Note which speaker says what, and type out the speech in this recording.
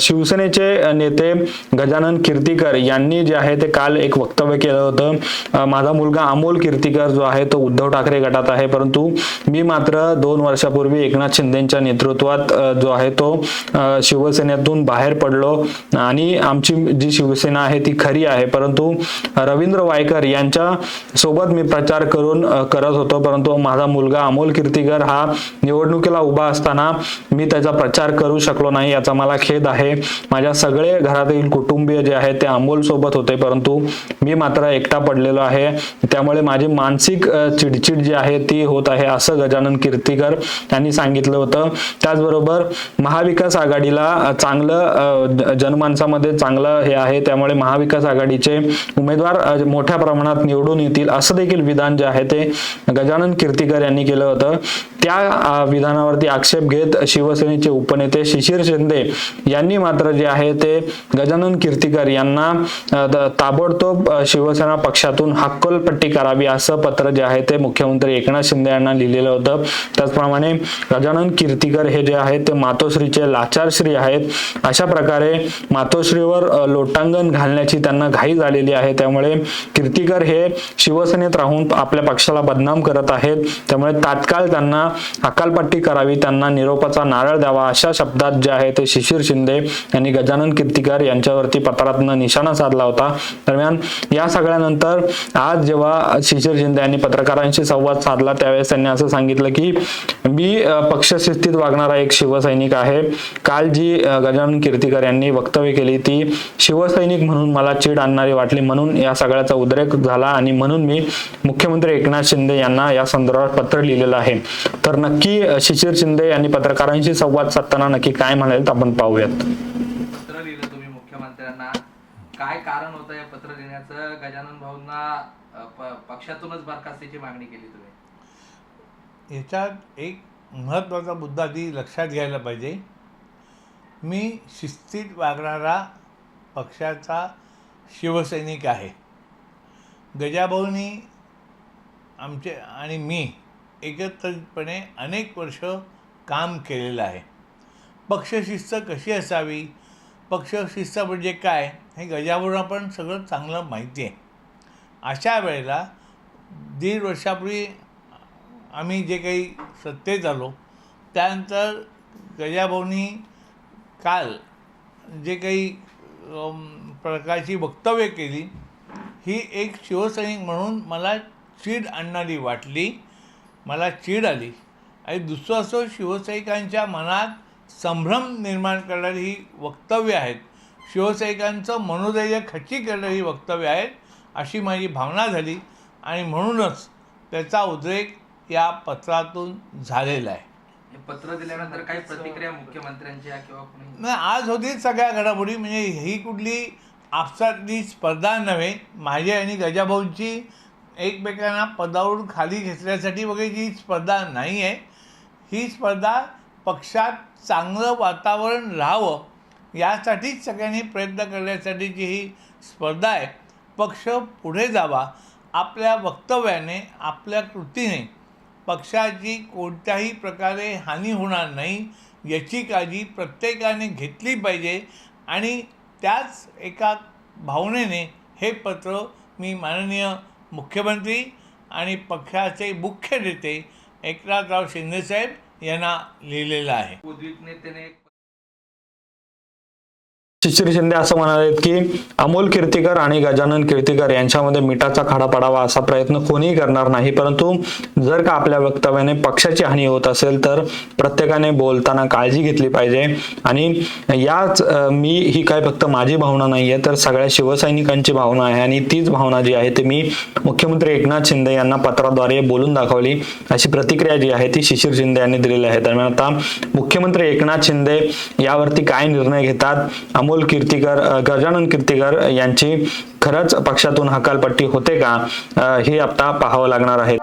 Speaker 1: शिवसेनेचे नेते गजानन कीर्तीकर यांनी जे आहे ते काल एक वक्तव्य केलं होतं. माझा मुलगा अमोल कीर्तीकर जो आहे तो उद्धव ठाकरे गटात आहे. परंतु मी मात्र दोन वर्षापूर्वी एकनाथ शिंदेच्या नेतृत्वात जो आहे तो शिवसेनेतून बाहेर पडलो. आणि आमची जी शिवसेना आहे ती खरी आहे. परंतु रवींद्र वायकर यांच्या सोबत मी प्रचार करून करत होतो. परंतु माझा मुलगा अमोल कीर्तीकर हा निवडणुकीला उभा असताना मी त्याचा प्रचार करू शकलो नाही याचा मला खेद आहे. माझ्या सगळे घरातील कुटुंबीय जे आहे ते अमोल सोबत होते परंतु मी मात्र एकटा पडलेलो आहे. त्यामुळे माझी मानसिक चिडचिड जी आहे ती होत आहे असं गजानन कीर्तीकर यांनी सांगितलं होतं. त्याचबरोबर महाविकास आघाडीला चांगलं जनमानसामध्ये चांगलं हे आहे. त्यामुळे महाविकास आघाडीचे उमेदवार मोठ्या प्रमाणात निवडून येतील असं देखील विधान जे आहे ते गजानन कीर्तीकर यांनी केलं होतं. त्या विधानावरती आक्षेप घेत शिवसेनेचे उपनेते शिशिर शिंदे यांनी मात्र जे आहे ते गजानन कीर्तीकर यांना ताबडतोब शिवसेना पक्षातून हक्कलपट्टी करावी असं पत्र जे आहे ते मुख्यमंत्री एकनाथ शिंदे यांना लिहिलेलं होतं. त्याचप्रमाणे गजानन कीर्तीकर हे जे आहेत ते मातोश्रीचे लाचारश्री आहेत. अशा प्रकारे मातोश्रीवर लोटांगण घालण्याची त्यांना घाई झालेली आहे. त्यामुळे कीर्तीकर हे शिवसेनेत राहून आपल्या पक्षाला बदनाम करत आहेत. त्यामुळे तात्काळ त्यांना हकालपट्टी करावी त्यांना निरोपाचा नारळ द्यावा अशा शब्दात जे आहे ते शिशिर शिंदे यांनी गजानन कीर्तीकर यांच्यावरती पत्रातनं निशाणा साधला होता. दरम्यान या सगळ्यानंतर आज जेव्हा शिशिर शिंदे यांनी पत्रकारांशी संवाद साधला त्यावेळेस त्यांनी असं सांगितलं की मी पक्षशिस्तीत वागणारा एक शिवसैनिक आहे. काल जी गजानन कीर्तिकर यांनी वक्तव्य केली ती शिवसैनिक म्हणून मला चीड आणणारी वाटली. म्हणून या सगळ्याचा उद्रेक झाला आणि म्हणून मी मुख्यमंत्री एकनाथ शिंदे यांना या संदर्भात पत्र लिहिलेलं आहे. तर नक्की शिशिर शिंदे यांनी पत्रकारांशी संवाद साधताना नक्की काय म्हणाले आपण पाहूयात.
Speaker 2: पत्र लिहिलं तुम्ही मुख्यमंत्र्यांना. काय कारण होतं या पत्र लिहिण्याचं? गजानन भाऊंना प- पक्षातूनच बरखास्तीची मागणी केली तुम्ही.
Speaker 3: याच्यात एक महत्त्वाचा मुद्दा आधी लक्षात घ्यायला पाहिजे. मी शिस्तीत वागणारा पक्षाचा शिवसैनिक आहे. गजाभाऊनी आमचे आणि मी एकत्रितपणे अनेक वर्ष काम केलेलं आहे. पक्षशिस्त कशी असावी? पक्षशिस्त म्हणजे काय? हे गजावरून पण सगळं चांगलं माहिती आहे. अशा वेळेला दीड वर्षापूर्वी आम्ही जे काही सत्तेत आलो त्यानंतर गजाभाऊनी काल जे काही प्रकारची वक्तव्य केली ही एक शिवसैनिक म्हणून मला चीड आणणारी वाटली मला चीड आली. आणि दुसरं असं शिवसैनिकांच्या मनात संभ्रम निर्माण करणारी ही वक्तव्य आहेत. शिवसैनिकांचं मनोधैर्य खच्ची करणारी ही वक्तव्य आहेत अशी माझी भावना झाली आणि म्हणूनच त्याचा उद्रेक या पत्रातून झालेला आहे.
Speaker 2: पत्र दिल्यानंतर काही प्रतिक्रिया मुख्यमंत्र्यांच्या किंवा
Speaker 3: नाही आज होती सगळ्या घडामोडी म्हणजे ही कुठली आपसातली स्पर्धा नव्हे माझी आणि गजाभाऊंची एकमेकांना पदावरून खाली घेतल्यासाठी वगैरे ही स्पर्धा नाही आहे. ही स्पर्धा पक्षात चांगलं वातावरण राहावं यासाठीच सगळ्यांनी प्रयत्न करण्यासाठीची ही स्पर्धा आहे पक्ष पुढे जावा आपल्या वक्तव्याने आपल्या कृतीने. पक्षाची कोणत्याही प्रकारे हानी होणार नाही याची काळजी प्रत्येकाने घेतली पाहिजे आणि त्याच एका भावनेने हे पत्र मी माननीय मुख्यमंत्री आणि पक्षाचे मुख्य नेते एकनाथराव शिंदेसाहेब यांना लिहिलेलं आहे.
Speaker 2: उद्विग्न नेत्याने
Speaker 1: शिशिर शिंदे असं म्हणाले की अमोल कीर्तीकर आणि गजानन कीर्तीकर यांच्यामध्ये मिठाचा खाडा पडावा असा प्रयत्न कोणीही करणार नाही. परंतु जर का आपल्या वक्तव्याने पक्षाची हानी होत असेल तर प्रत्येकाने बोलताना काळजी घेतली पाहिजे. आणि याच मी ही काय फक्त माझी भावना नाही आहे तर सगळ्या शिवसैनिकांची भावना आहे. आणि तीच भावना जी आहे ती मी मुख्यमंत्री एकनाथ शिंदे यांना पत्राद्वारे बोलून दाखवली. अशी प्रतिक्रिया जी आहे ती शिशिर शिंदे यांनी दिलेली आहे. दरम्यान आता मुख्यमंत्री एकनाथ शिंदे यावरती काय निर्णय घेतात? अमोल कीर्तीकर गजानन कीर्तीकर यांची खरंच पक्षातून हकालपट्टी होते का? हे आता पाहावं लागणार आहे.